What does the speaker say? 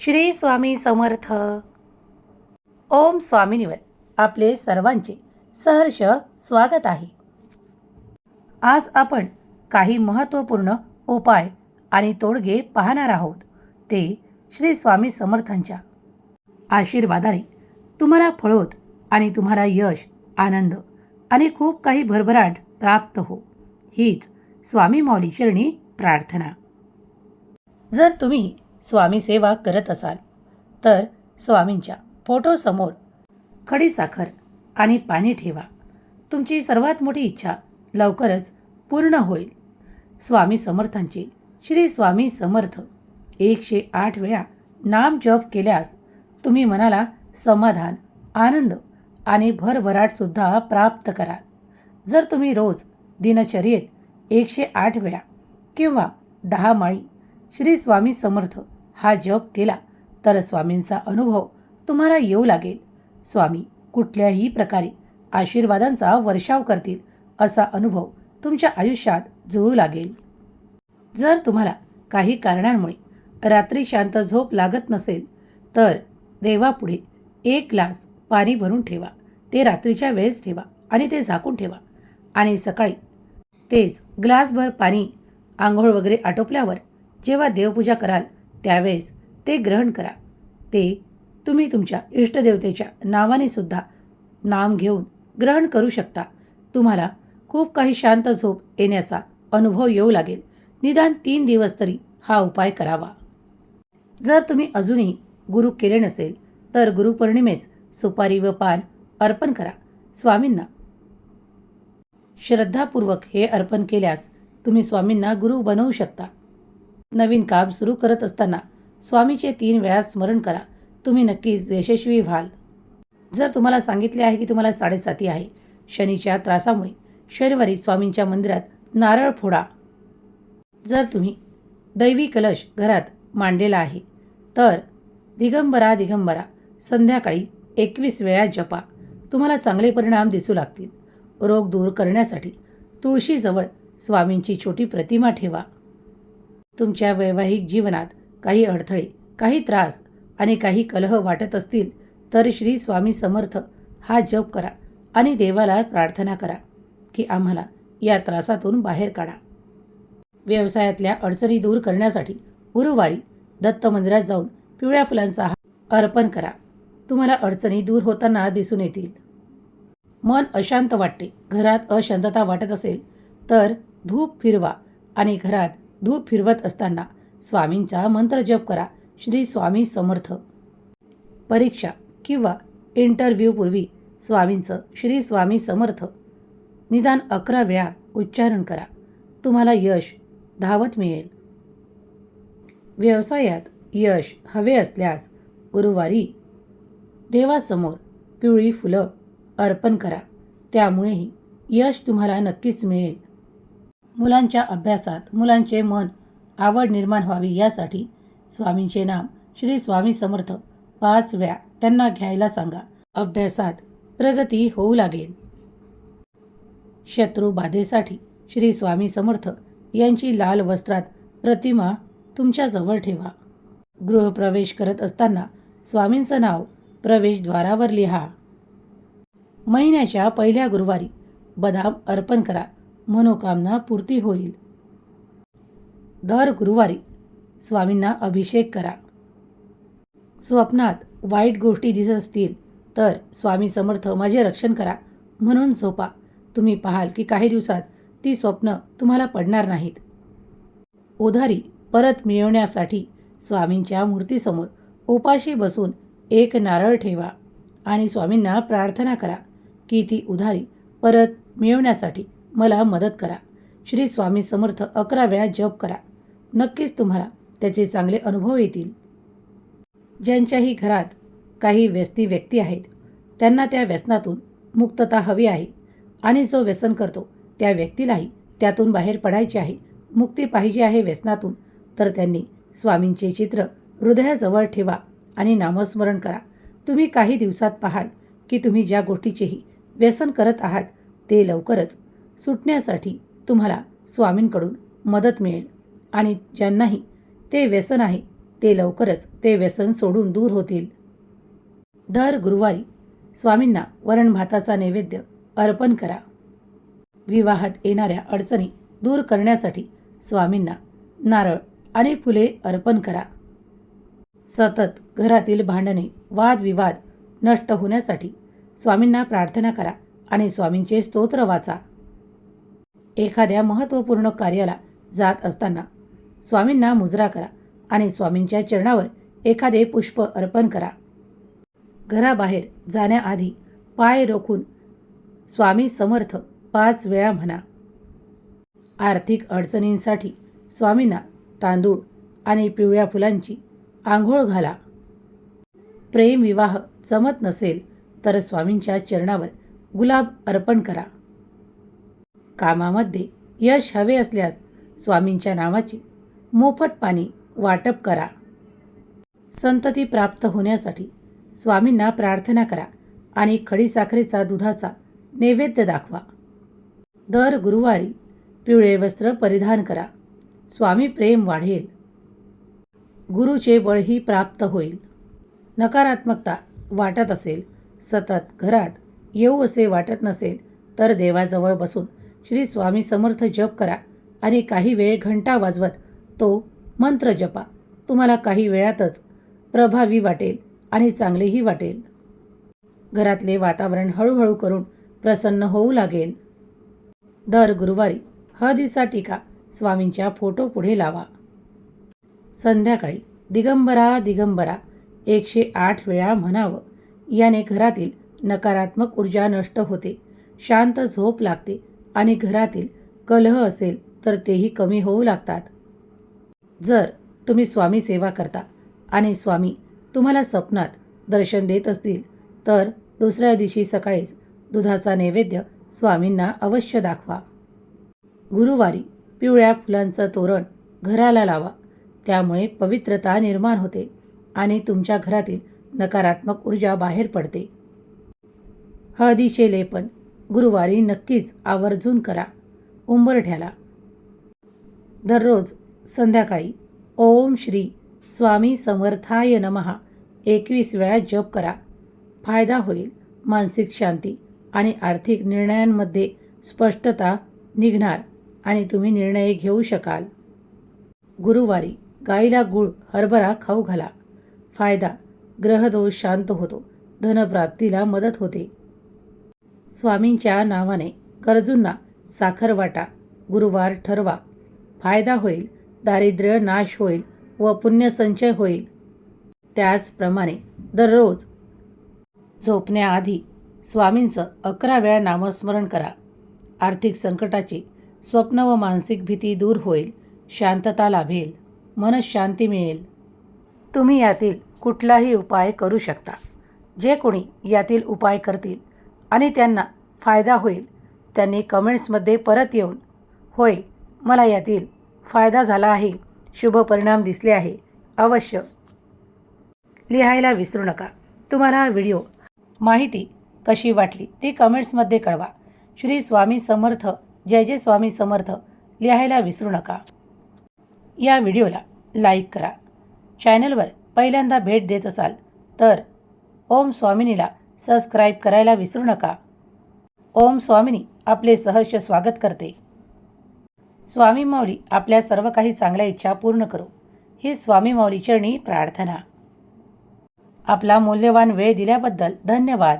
श्री स्वामी समर्थ. ओम स्वामिनीवर आपले सर्वांचे सहर्ष स्वागत आहे. आज आपण काही महत्त्वपूर्ण उपाय आणि तोडगे पाहणार आहोत. ते श्री स्वामी समर्थांच्या आशीर्वादाने तुम्हाला फळोत आणि तुम्हाला यश आनंद आणि खूप काही भरभराट प्राप्त हो. हीच स्वामी माऊली चरणी प्रार्थना. जर तुम्ही स्वामी सेवा करत असाल. तर स्वामींच्या फोटोसमोर खडीसाखर आणि पाणी ठेवा. तुमची सर्वात मोठी इच्छा लवकरच पूर्ण होईल. स्वामी समर्थांचे श्री स्वामी समर्थ एकशे आठ वेळा नाम जप केल्यास तुम्ही मनाला समाधान आनंद आणि भरभराटसुद्धा प्राप्त कराल. जर तुम्ही रोज दिनचर्येत एकशे आठ वेळा किंवा दहा माळी श्री स्वामी समर्थ हा जप केला तर स्वामींचा अनुभव तुम्हाला येऊ लागेल. स्वामी कुठल्याही प्रकारे आशीर्वादांचा वर्षाव करतील असा अनुभव तुमच्या आयुष्यात जुळू लागेल. जर तुम्हाला काही कारणांमुळे रात्री शांत झोप लागत नसेल तर देवापुढे एक ग्लास पाणी भरून ठेवा. ते रात्रीच्या वेळेस ठेवा आणि ते झाकून ठेवा. आणि सकाळी तेच ग्लासभर पाणी आंघोळ वगैरे आटोपल्यावर जेव्हा देवपूजा कराल त्यावेळेस ते ग्रहण करा. ते तुम्ही तुमच्या इष्टदेवतेच्या नावाने सुद्धा नाम घेऊन ग्रहण करू शकता. तुम्हाला खूप काही शांत झोप येण्याचा अनुभव येऊ लागेल. निदान तीन दिवस तरी हा उपाय करावा. जर तुम्ही अजूनही गुरु केले नसेल तर गुरुपौर्णिमेस सुपारी व पान अर्पण करा. स्वामींना श्रद्धापूर्वक हे अर्पण केल्यास तुम्ही स्वामींना गुरु बनवू शकता. नवीन काम सुरू करत असताना स्वामीचे तीन वेळा स्मरण करा. तुम्ही नक्कीच यशस्वी व्हाल. जर तुम्हाला सांगितले आहे की तुम्हाला साडेसाती आहे शनीच्या त्रासामुळे शनिवारी स्वामींच्या मंदिरात नारळ फोडा. जर तुम्ही दैवी कलश घरात मांडलेला आहे तर दिगंबरा दिगंबरा संध्याकाळी एकवीस वेळा जपा. तुम्हाला चांगले परिणाम दिसू लागतील. रोग दूर करण्यासाठी तुळशीजवळ स्वामींची छोटी प्रतिमा ठेवा. तुमच्या वैवाहिक जीवनात काही अडथळे काही त्रास आणि काही कलह वाटत असतील तर श्री स्वामी समर्थ हा जप करा आणि देवाला प्रार्थना करा की आम्हाला या त्रासातून बाहेर काढा. व्यवसायातल्या अडचणी दूर करण्यासाठी गुरुवारी दत्त मंदिरात जाऊन पिवळ्या फुलांचा अर्पण करा. तुम्हाला अडचणी दूर होताना दिसून येतील. मन अशांत वाटते. घरात अशांतता वाटत असेल तर धूप फिरवा आणि घरात धूप फिरवत असताना स्वामींचा मंत्र जप करा. श्री स्वामी समर्थ. परीक्षा किंवा इंटरव्ह्यूपूर्वी स्वामींचं श्री स्वामी समर्थ. निदान अकरा वेळा उच्चारण करा. तुम्हाला यश धावत मिळेल. व्यवसायात यश हवे असल्यास गुरुवारी देवासमोर पिवळी फुलं अर्पण करा. त्यामुळेही यश तुम्हाला नक्कीच मिळेल. मुलांच्या अभ्यासात मुलांचे मन आवड निर्माण व्हावी यासाठी स्वामींचे नाम श्री स्वामी समर्थ पाच वेळा त्यांना घ्यायला सांगा. अभ्यासात प्रगती होऊ लागेल. शत्रू बाधेसाठी श्री स्वामी समर्थ यांची लाल वस्त्रात प्रतिमा तुमच्याजवळ ठेवा. गृहप्रवेश करत असताना स्वामींचं नाव प्रवेशद्वारावर लिहा. महिन्याच्या पहिल्या गुरुवारी बदाम अर्पण करा. मनोकामना पूर्ती होईल. दर गुरुवारी स्वामींना अभिषेक करा. स्वप्नात वाईट गोष्टी दिसत असतील तर स्वामी समर्थ माझे रक्षण करा. म्हणून झोपा तुम्ही पाहाल की काही दिवसात ती स्वप्न तुम्हाला पडणार नाहीत. उधारी परत मिळवण्यासाठी स्वामींच्या मूर्तीसमोर उपाशी बसून एक नारळ ठेवा आणि स्वामींना प्रार्थना करा की ती उधारी परत मिळवण्यासाठी मला मदत करा. श्री स्वामी समर्थ अकरा वेळा जप करा. नक्कीच तुम्हाला त्याचे चांगले अनुभव येतील. ज्यांच्याही घरात काही व्यस्ती व्यक्ती आहेत त्यांना त्या व्यसनातून मुक्तता हवी आहे आणि जो व्यसन करतो त्या व्यक्तीलाही त्यातून बाहेर पडायचे आहे मुक्ती पाहिजे आहे व्यसनातून तर त्यांनी स्वामींचे चित्र हृदयाजवळ ठेवा आणि नामस्मरण करा. तुम्ही काही दिवसात पाहाल की तुम्ही ज्या गोष्टीचेही व्यसन करत आहात ते लवकरच सुटण्यासाठी तुम्हाला स्वामींकडून मदत मिळेल आणि ज्यांनाही ते व्यसन आहे ते लवकरच ते व्यसन सोडून दूर होतील. दर गुरुवारी स्वामींना वरण भाताचा नैवेद्य अर्पण करा. विवाहात येणाऱ्या अडचणी दूर करण्यासाठी स्वामींना नारळ आणि फुले अर्पण करा. सतत घरातील भांडणे वादविवाद नष्ट होण्यासाठी स्वामींना प्रार्थना करा आणि स्वामींचे स्तोत्र वाचा. एखाद्या महत्त्वपूर्ण कार्याला जात असताना स्वामींना मुजरा करा आणि स्वामींच्या चरणावर एखादे पुष्प अर्पण करा. घराबाहेर जाण्याआधी पाय रोखून स्वामी समर्थ पाच वेळा म्हणा. आर्थिक अडचणींसाठी स्वामींना तांदूळ आणि पिवळ्या फुलांची आंघोळ घाला. प्रेम विवाह जमत नसेल तर स्वामींच्या चरणावर गुलाब अर्पण करा. कामामध्ये यश हवे असल्यास स्वामींच्या नावाची मोफत पाणी वाटप करा. संतती प्राप्त होण्यासाठी स्वामींना प्रार्थना करा आणि खडीसाखरेचा दुधाचा नैवेद्य दाखवा. दर गुरुवारी पिवळे वस्त्र परिधान करा. स्वामी प्रेम वाढेल. गुरुचे बळही प्राप्त होईल. नकारात्मकता वाटत असेल सतत घरात येऊ असे वाटत नसेल तर देवाजवळ बसून श्री स्वामी समर्थ जप करा आणि काही वेळ घंटा वाजवत तो मंत्र जपा. तुम्हाला काही वेळातच प्रभावी वाटेल आणि चांगलेही वाटेल. घरातले वातावरण हळूहळू करून प्रसन्न होऊ लागेल. दर गुरुवारी हळदीचा टीका स्वामींच्या फोटो पुढे लावा. संध्याकाळी दिगंबरा दिगंबरा एकशे आठ वेळा म्हणावं. याने घरातील नकारात्मक ऊर्जा नष्ट होते. शांत झोप लागते. आणि घरातील कलह असेल तर तेही कमी होऊ लागतात. जर तुम्ही स्वामी सेवा करता आणि स्वामी तुम्हाला स्वप्नात दर्शन देत असतील तर दुसऱ्या दिवशी सकाळीच दुधाचा नैवेद्य स्वामींना अवश्य दाखवा. गुरुवारी पिवळ्या फुलांचं तोरण घराला लावा. त्यामुळे पवित्रता निर्माण होते आणि तुमच्या घरातील नकारात्मक ऊर्जा बाहेर पडते. हळदीचे लेपन गुरुवारी नक्कीच आवर्जून करा. उंबरठ्याला. दररोज संध्याकाळी ओम श्री स्वामी समर्थाय नमहा एकवीस वेळा जप करा. फायदा होईल मानसिक शांती आणि आर्थिक निर्णयांमध्ये स्पष्टता निघणार आणि तुम्ही निर्णय घेऊ शकाल. गुरुवारी गाईला गूळ हरभरा खाऊ घाला. फायदा ग्रहदोष शांत होतो. धनप्राप्तीला मदत होते. स्वामींच्या नावाने गरजूंना साखर वाटा गुरुवार ठरवा फायदा होईल दारिद्र्य नाश होईल व पुण्यसंचय होईल. त्याचप्रमाणे दररोज झोपण्याआधी स्वामींचं अकरा वेळा नामस्मरण करा. आर्थिक संकटाची स्वप्न व मानसिक भीती दूर होईल शांतता लाभेल मनशांती मिळेल. तुम्ही यातील कुठलाही उपाय करू शकता. जे कोणी यातील उपाय करतील आणि त्यांना फायदा होईल. त्यांनी कमेंट्समध्ये परत येऊन होय मला यातील फायदा झाला आहे. शुभ परिणाम दिसले आहे. अवश्य लिहायला विसरू नका. तुम्हाला हा व्हिडिओ माहिती कशी वाटली ती कमेंट्समध्ये कळवा. श्री स्वामी समर्थ जय जय स्वामी समर्थ लिहायला विसरू नका. या व्हिडिओला लाईक करा. चॅनलवर पहिल्यांदा भेट देत असाल तर ओम स्वामिनीला सबस्क्राईब करायला विसरू नका. ओम स्वामिनी आपले सहर्ष स्वागत करते. स्वामी माऊली आपल्या सर्व काही चांगल्या इच्छा पूर्ण करू. ही स्वामी माऊली चरणी प्रार्थना. आपला मूल्यवान वेळ दिल्याबद्दल धन्यवाद.